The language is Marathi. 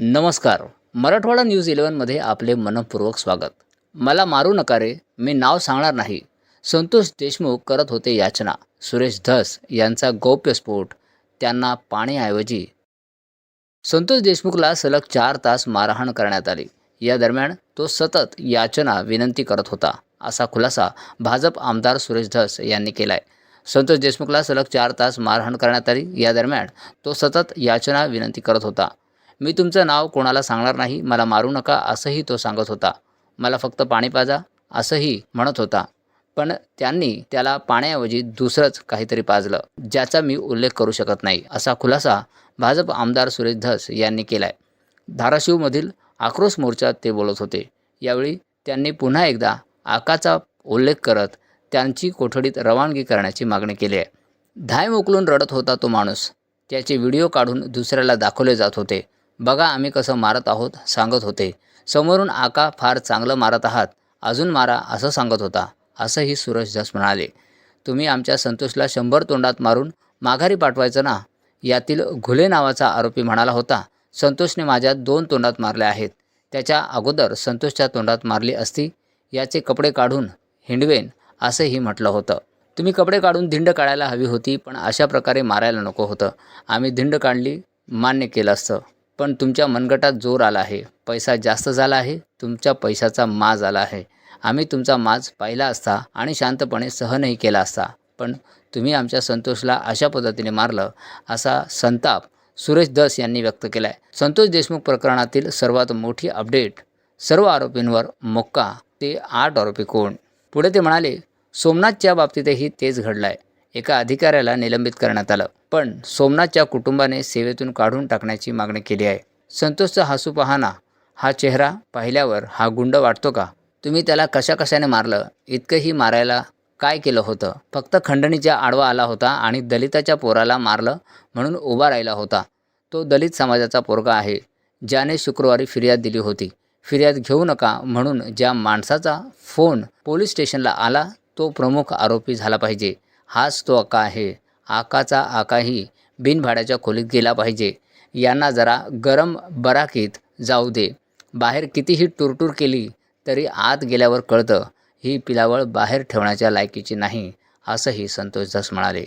नमस्कार. मराठवाडा न्यूज इलेव्हनमध्ये आपले मनपूर्वक स्वागत. मला मारू नका रे मी नाव सांगणार नाही. संतोष देशमुख करत होते याचना. सुरेश धस यांचा गौप्यस्फोट त्यांना पाण्याऐवजी. संतोष देशमुखला सलग चार तास मारहाण करण्यात आली. या दरम्यान तो सतत याचना विनंती करत होता असा खुलासा भाजप आमदार सुरेश धस यांनी केला आहे संतोष देशमुखला सलग चार तास मारहाण करण्यात आली. या दरम्यान तो सतत याचना विनंती करत होता. मी तुमचं नाव कोणाला सांगणार नाही मला मारू नका असंही तो सांगत होता. मला फक्त पाणी पाजा असंही म्हणत होता. पण त्यांनी त्याला पाण्याऐवजी दुसरंच काहीतरी पाजलं ज्याचा मी उल्लेख करू शकत नाही असा खुलासा भाजप आमदार सुरेश धस यांनी केला आहे धाराशिवमधील आक्रोश मोर्चात ते बोलत होते. यावेळी त्यांनी पुन्हा एकदा आकाचा उल्लेख करत त्यांची कोठडीत रवानगी करण्याची मागणी केली आहे. धाय मोकलून रडत होता तो माणूस. त्याचे व्हिडिओ काढून दुसऱ्याला दाखवले जात होते. बघा आम्ही कसं मारत आहोत सांगत होते. समोरून आका फार चांगलं मारत आहात अजून मारा असं सांगत होता असंही सुरेश दास म्हणाले. तुम्ही आमच्या संतोषला शंभर तोंडात मारून माघारी पाठवायचं ना? यातील घुले नावाचा आरोपी म्हणाला होता संतोषने माझ्या दोन तोंडात मारले आहेत. त्याच्या अगोदर संतोषच्या तोंडात मारली असती याचे कपडे काढून हिंडवेन असंही म्हटलं होतं. तुम्ही कपडे काढून धिंड काढायला हवी होती पण अशा प्रकारे मारायला नको होतं. आम्ही धिंड काढली मान्य केलं असतं. पण तुमच्या मनगटात जोर आला आहे. पैसा जास्त झाला आहे. तुमच्या पैशाचा माज आला आहे. आम्ही तुमचा माज पाहिला असता आणि शांतपणे सहनही केला असता. पण तुम्ही आमच्या संतोषला अशा पद्धतीने मारलं असा संताप सुरेश दस यांनी व्यक्त केला आहे संतोष देशमुख प्रकरणातील सर्वात मोठी अपडेट सर्व आरोपींवर मोक्का ते आठ आरोपी कोण? पुढे ते म्हणाले सोमनाथच्या बाबतीतही तेच घडलं आहे एका अधिकाऱ्याला निलंबित करण्यात आलं. पण सोमनाथच्या कुटुंबाने सेवेतून काढून टाकण्याची मागणी केली आहे. संतोषचा हसू पाहना हा चेहरा पाहिल्यावर हा गुंड वाटतो का? तुम्ही त्याला कशा कशाने मारलं? इतकंही मारायला काय केलं होतं? फक्त खंडणीच्या आडवा आला होता आणि दलिताच्या पोराला मारलं म्हणून उभा राहिला होता. तो दलित समाजाचा पोरगा आहे. ज्याने शुक्रवारी फिर्याद दिली होती. फिर्याद घेऊ नका म्हणून ज्या माणसाचा फोन पोलीस स्टेशनला आला तो प्रमुख आरोपी झाला पाहिजे. हाच तो आका आहे. आकाचा आकाही बिनभाड्याच्या खोलीत गेला पाहिजे. यांना जरा गरम बराकीत जाऊ दे. बाहेर कितीही टुरटूर केली तरी आत गेल्यावर कळतं ही पिलावळ बाहेर ठेवण्याच्या लायकीची नाही असंही संतोष दास म्हणाले.